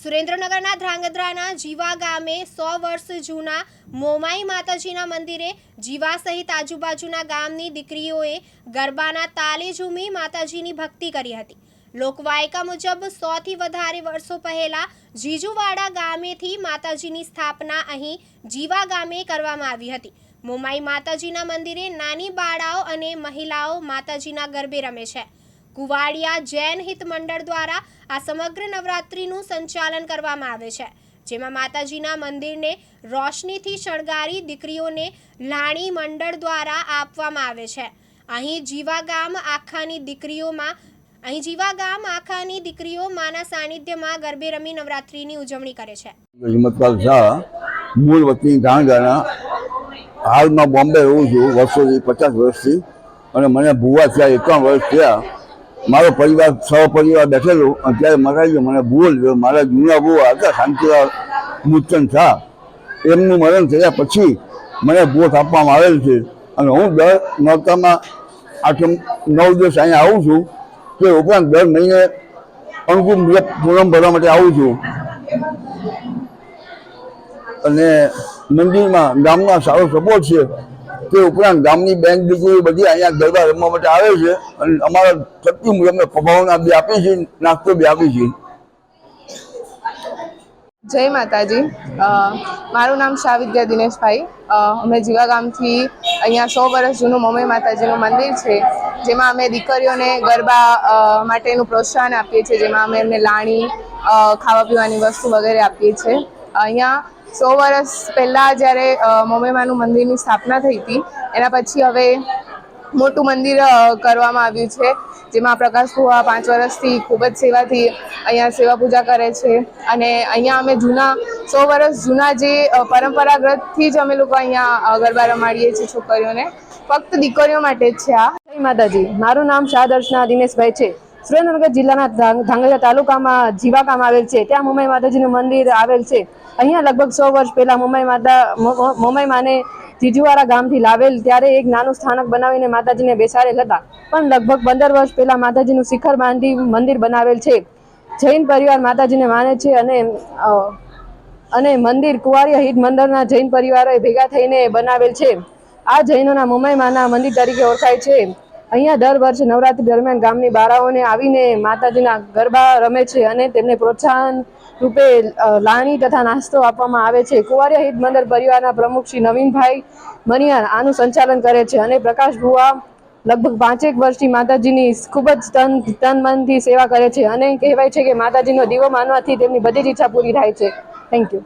સુરેન્દ્રનગરના ધ્રાંગધ્રાના જીવા ગામે સો વર્ષ જૂના મોમાઈ માતાજીના મંદિરે જીવા સહિત આજુબાજુના ગામની દીકરીઓએ ગરબાના તાલે ઝૂમી માતાજીની ભક્તિ કરી હતી. લોકવાયકા મુજબ સોથી વધારે વર્ષો પહેલા જીજુવાડા ગામેથી માતાજીની સ્થાપના અહીં જીવા ગામે કરવામાં આવી હતી. મોમાઈ માતાજીના મંદિરે નાની બાળાઓ અને મહિલાઓ માતાજીના ગરબે રમે છે. કુવાડિયા જૈન હિત મંડળ દ્વારા આ સમગ્ર નવરાત્રિનું સંચાલન કરવામાં આવે છે, જેમાં માતાજીના મંદિરને રોશનીથી શણગારી દીકરીઓને લાણી મંડળ દ્વારા આપવામાં આવે છે. અહીં જીવા ગામ આખાની દીકરીઓમાં, અહીં જીવા ગામ આખાની દીકરીઓ માના સાનિધ્યમાં ગરબે રમી નવરાત્રિની ઉજવણી કરે છે. હિંમતપાલ શાહ, મૂળ વતની ધાણગાના હાલમાં બોમ્બે રહું છું, વર્ષોથી પચાસ વર્ષથી, અને મને ભૂવા થયા, એકાવન વર્ષ થયા મારો પરિવાર સહપરિવાર બેઠેલો, અત્યારે ગયો. મને ભૂલ મારા જૂના બહુ હતા શાંતિલાલ મૂર્તન શાહ એમનું મરણ થયા પછી મને ભૂવો આપવામાં આવેલ છે. અને હું દર નોરતામાં આઠમ નવ દિવસ અહીંયા આવું છું તે ઉપરાંત દર મહિને અનુકૂળ મુજબ પૂનમ ભરવા માટે આવું છું. અને મંદિરમાં ગામના સારો સપોર્ટ છે. તે ઉપરાંત ગામની બેંક દીકરીઓ બધી અહીંયા ગરબા રમવા માટે આવે છે અને અમારા શક્તિ મુજબ અમે ભાવના બી આપી છે નાસ્તો બી આપી છે જય માતાજી. મારું નામ શાવિદ્યા દિનેશભાઈ. અમે જીવા ગામથી અહીંયા સો વર્ષ જૂનું મમ્મી માતાજીનું મંદિર છે, જેમાં અમે દીકરીઓને ગરબા માટેનું પ્રોત્સાહન આપીએ છીએ, જેમાં અમે એમને લાણી ખાવા પીવાની વસ્તુ વગેરે આપીએ છીએ. અહીંયા સો વર્ષ પહેલાં જ્યારે મોમેમાનું મંદિરની સ્થાપના થઈ હતી, એના પછી હવે મોટું મંદિર કરવામાં આવ્યું છે, જેમાં પ્રકાશ ભુવા પાંચ વર્ષથી ખૂબ જ સેવાથી અહીંયા સેવા પૂજા કરે છે. અને અહીંયા અમે જૂના, સો વર્ષ જૂના જે પરંપરાગતથી જ અમે લોકો અહીંયા ગરબા રમાડીએ છીએ છોકરીઓને. ફક્ત દીકરીઓ માટે જ છે આ. જય માતાજી. મારું નામ શાહ દર્શના દિનેશભાઈ છે. સુરેન્દ્રનગર જિલ્લાના ધાંગ- ધાંગધ્રા તાલુકામાં જીવા ગામ આવેલ છે. ત્યાં મુંબઈ માતાજીનું મંદિર આવેલ છે. અહીંયા લગભગ સો વર્ષ પહેલા મુંબઈ માતા મુંબઈ માને જીજુવાડા ગામથી લાવેલ ત્યારે એક નાનું સ્થાનક બનાવીને માતાજીને બેસાડેલ હતા. પણ લગભગ પંદર વર્ષ પહેલા માતાજીનું શિખર બાંધી મંદિર બનાવેલ છે. જૈન પરિવાર માતાજીને માને છે અને અને મંદિર કુંવારિયા હિત મંદિરના જૈન પરિવારોએ ભેગા થઈને બનાવેલ છે. આ જૈનોના મુંબઈમાંના મંદિર તરીકે ઓળખાય છે. અહીંયા દર વર્ષે નવરાત્રી દરમિયાન ગામની બાળાઓને આવીને માતાજીના ગરબા રમે છે અને તેમને પ્રોત્સાહન રૂપે લાણી તથા નાસ્તો આપવામાં આવે છે. કુંવારિયા હિત મંદિર પરિવારના પ્રમુખ શ્રી નવીનભાઈ મનિયાર આનું સંચાલન કરે છે અને પ્રકાશ ભુવા લગભગ પાંચેક વર્ષથી માતાજીની ખૂબ જ તન તન મનથી સેવા કરે છે અને કહેવાય છે કે માતાજીનો દીવો માનવાથી તેમની બધી જ ઈચ્છા પૂરી થાય છે. થેન્ક યુ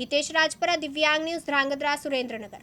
હિતેશ રાજપરા, દિવ્યાંગ ન્યૂઝ ધ્રાંગધ્રા સુરેન્દ્રનગર.